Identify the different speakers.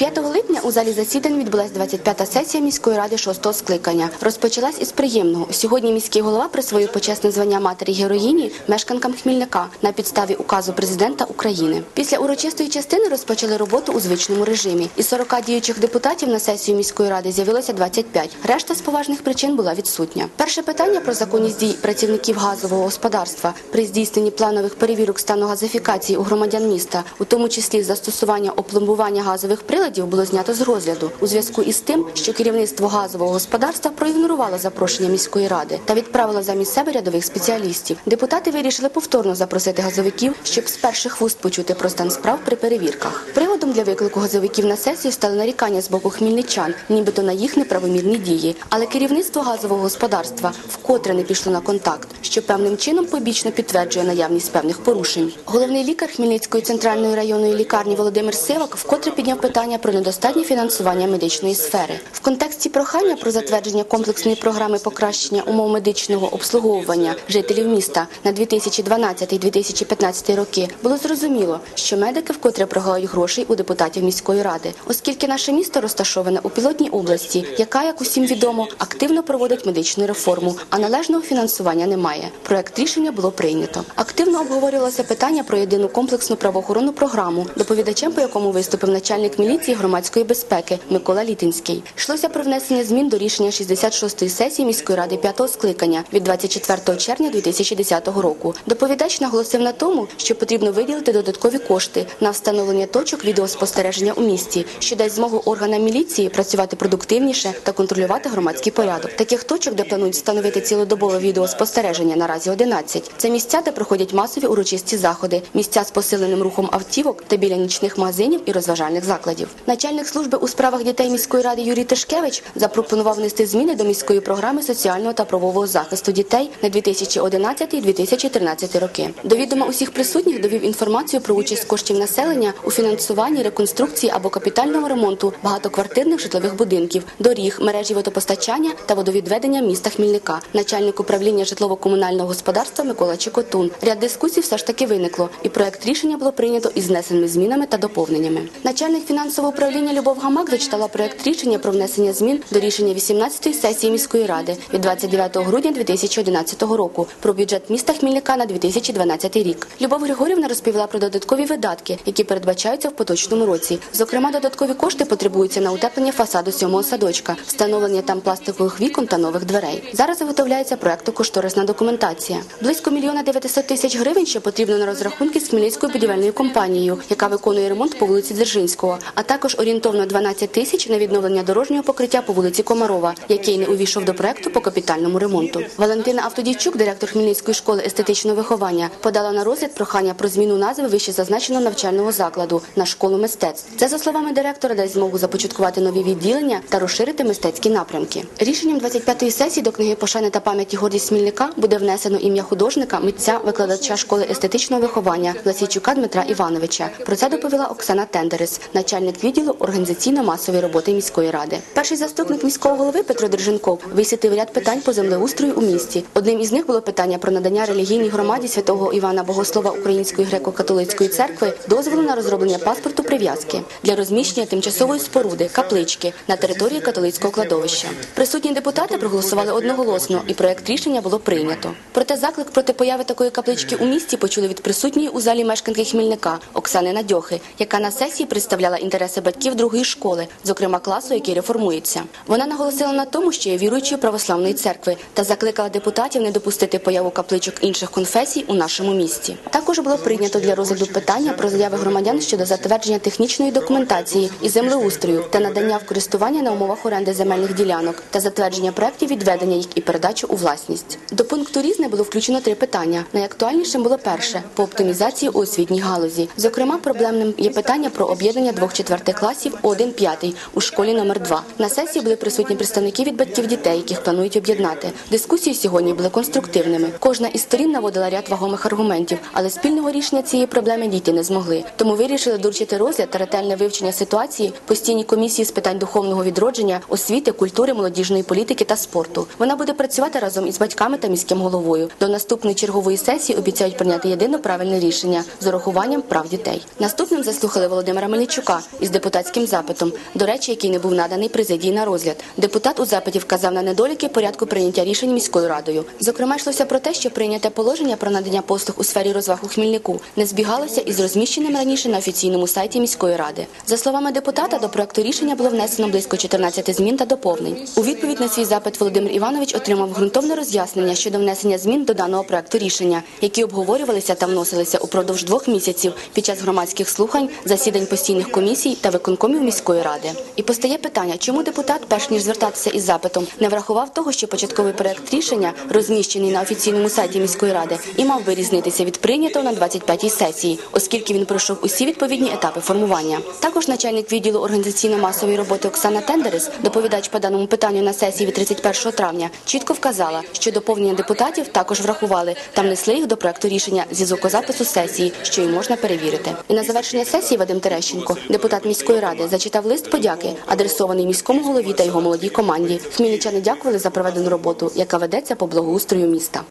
Speaker 1: 5 липня у залі засідань відбулася 25-та сесія міської ради 6-го скликання. Розпочалась із приємного. Сьогодні міський голова присвоїв почесне звання матері героїні мешканкам Хмільника на підставі указу президента України. Після урочистої частини розпочали роботу у звичному режимі. Із 40 діючих депутатів на сесію міської ради з'явилося 25. Решта з поважних причин була відсутня. Перше питання про законність дій працівників газового господарства при здійсненні планових перевірок стану газифікації у громадян міста, у тому числі застосування опломбування газових приладів, було знято з розгляду у зв'язку із тим, що керівництво газового господарства проігнорувало запрошення міської ради та відправило замість себе рядових спеціалістів. Депутати вирішили повторно запросити газовиків, щоб з перших вуст почути про стан справ при перевірках. Приводом для виклику газовиків на сесію стали нарікання з боку хмільничан, нібито на їх неправомірні дії. Але керівництво газового господарства вкотре не пішло на контакт, що певним чином побічно підтверджує наявність певних порушень. Головний лікар Хмельницької центральної районної лікарні Володимир Сивак вкотре підняв питання про недостатнє фінансування медичної сфери. В контексті прохання про затвердження комплексної програми покращення умов медичного обслуговування жителів міста на 2012-2015 роки було зрозуміло, що медики вкотре прогають грошей у депутатів міської ради, оскільки наше місто розташоване у пілотній області, яка, як усім відомо, активно проводить медичну реформу, а належного фінансування немає. Проект рішення було прийнято. Активно обговорювалося питання про єдину комплексну правоохоронну програму, доповідачем по якому виступив начальник міліції громадської безпеки Микола Літинський. Йшлося про внесення змін до рішення 66-ї сесії міської ради 5-го скликання від 24 червня 2010 року. Доповідач наголосив на тому, що потрібно виділити додаткові кошти на встановлення точок відеоспостереження у місті, що дасть змогу органам міліції працювати продуктивніше та контролювати громадський порядок. Таких точок, де планують встановити цілодобове відеоспостереження, наразі 11. Це місця, де проходять масові урочисті заходи, місця з посиленим рухом автівок та біля нічних магазинів і розважальних закладів. Начальник служби у справах дітей міської ради Юрій Тишкевич запропонував внести зміни до міської програми соціального та правового захисту дітей на 2011-2013 роки. До відома усіх присутніх довів інформацію про участь коштів населення у фінансуванні, реконструкції або капітального ремонту багатоквартирних житлових будинків, доріг, мережі водопостачання та водовідведення міста Хмільника, начальник управління житлово-комунального господарства Микола Чекотун. Ряд дискусій все ж таки виникло, і проект рішення було прийнято із знесеними змінами та доповненнями. Начальник фінансового управління Любов Гамак зачитала проект рішення про внесення змін до рішення 18-ї сесії міської ради від 29 грудня 2011 року про бюджет міста Хмільника на 2012 рік. Любов Григорівна розповіла про додаткові видатки, які передбачаються в поточному році. Зокрема, додаткові кошти потребуються на утеплення фасаду сьомого садочка, встановлення там пластикових вікон та нових дверей. Зараз виготовляється проекту-кошторисна документація. Близько мільйона 900 тисяч гривень ще потрібно на розрахунки з Хмельницькою будівельною компанією, яка виконує ремонт по вулиці Дзержинського, а також орієнтовно 12 тисяч на відновлення дорожнього покриття по вулиці Комарова, який не увійшов до проекту по капітальному ремонту. Валентина Автодійчук, директор Хмельницької школи естетичного виховання, подала на розгляд прохання про зміну назви вище зазначеного навчального закладу на школу мистецтв. Це за словами директора дасть змогу започаткувати нові відділення та розширити мистецькі напрямки. Рішенням 25-ї сесії до книги пошани та пам'яті гордість Смільника буде внесено ім'я художника, митця, викладача школи естетичного виховання Ласійчука Дмитра Івановича. Про це доповіла Оксана Тендерес, начальник відділу організаційно-масової роботи міської ради. Перший заступник міського голови Петро Держенков висвітив ряд питань по землеустрою у місті. Одним із них було питання про надання релігійній громаді святого Івана Богослова Української греко-католицької церкви дозволу на розроблення паспорту прив'язки для розміщення тимчасової споруди каплички на території католицького кладовища. Присутні депутати проголосували одноголосно, і проект рішення було прийнято. Проте заклик проти появи такої каплички у місті почули від присутньої у залі мешканки Хмільника Оксани Надьохи, яка на сесії представляла інтереси батьків другої школи, зокрема класу, який реформується. Вона наголосила на тому, що є віруючою православної церкви, та закликала депутатів не допустити появу капличок інших конфесій у нашому місті. Також було прийнято для розгляду питання про заяви громадян щодо затвердження технічної документації і землеустрою та надання в користування на умовах оренди земельних ділянок та затвердження проєктів відведення їх і передачу у власність. До пункту різне було включено три питання. Найактуальнішим було перше по оптимізації у освітній галузі. Зокрема, проблемним є питання про об'єднання двох четвертих класів у один п'ятий у школі номер 2 На сесії були присутні представники від батьків дітей, яких планують об'єднати. Дискусії сьогодні були конструктивними. Кожна із сторін наводила ряд вагомих аргументів, але спільного рішення цієї проблеми дійти не змогли. Тому вирішили доручити розгляд та ретельне вивчення ситуації постійній комісії з питань духовного відродження, освіти, культури, молодіжної політики та спорту. Вона буде працювати разом із батьками та міським головою. До наступної чергової сесії обіцяють прийняти єдине правильне рішення з урахуванням прав дітей. Наступним заслухали Володимира Мельничука із із депутатським запитом, до речі, який не був наданий президії на розгляд. Депутат у запиті вказав на недоліки порядку прийняття рішень міською радою. Зокрема, йшлося про те, що прийняте положення про надання послуг у сфері розваг у Хмільнику не збігалося із розміщеним раніше на офіційному сайті міської ради. За словами депутата, до проекту рішення було внесено близько 14 змін та доповнень. У відповідь на свій запит Володимир Іванович отримав ґрунтовне роз'яснення щодо внесення змін до даного проекту рішення, які обговорювалися та вносилися упродовж двох місяців під час громадських слухань, засідань постійних комісій та виконкомів міської ради. І постає питання, чому депутат, перш ніж звертатися із запитом, не врахував того, що початковий проект рішення, розміщений на офіційному сайті міської ради, і мав би різнитися від прийнятого на 25-й сесії, оскільки він пройшов усі відповідні етапи формування. Також начальник відділу організаційно-масової роботи Оксана Тендерес, доповідач по даному питанню на сесії від 31 травня, чітко вказала, що доповнення депутатів також врахували та внесли їх до проекту рішення зі звукозапису сесії, що й можна перевірити. І на завершення сесії Вадим Терещенко, депутат міської ради, зачитав лист подяки, адресований міському голові та його молодій команді. Хмельничани дякували за проведену роботу, яка ведеться по благоустрою міста.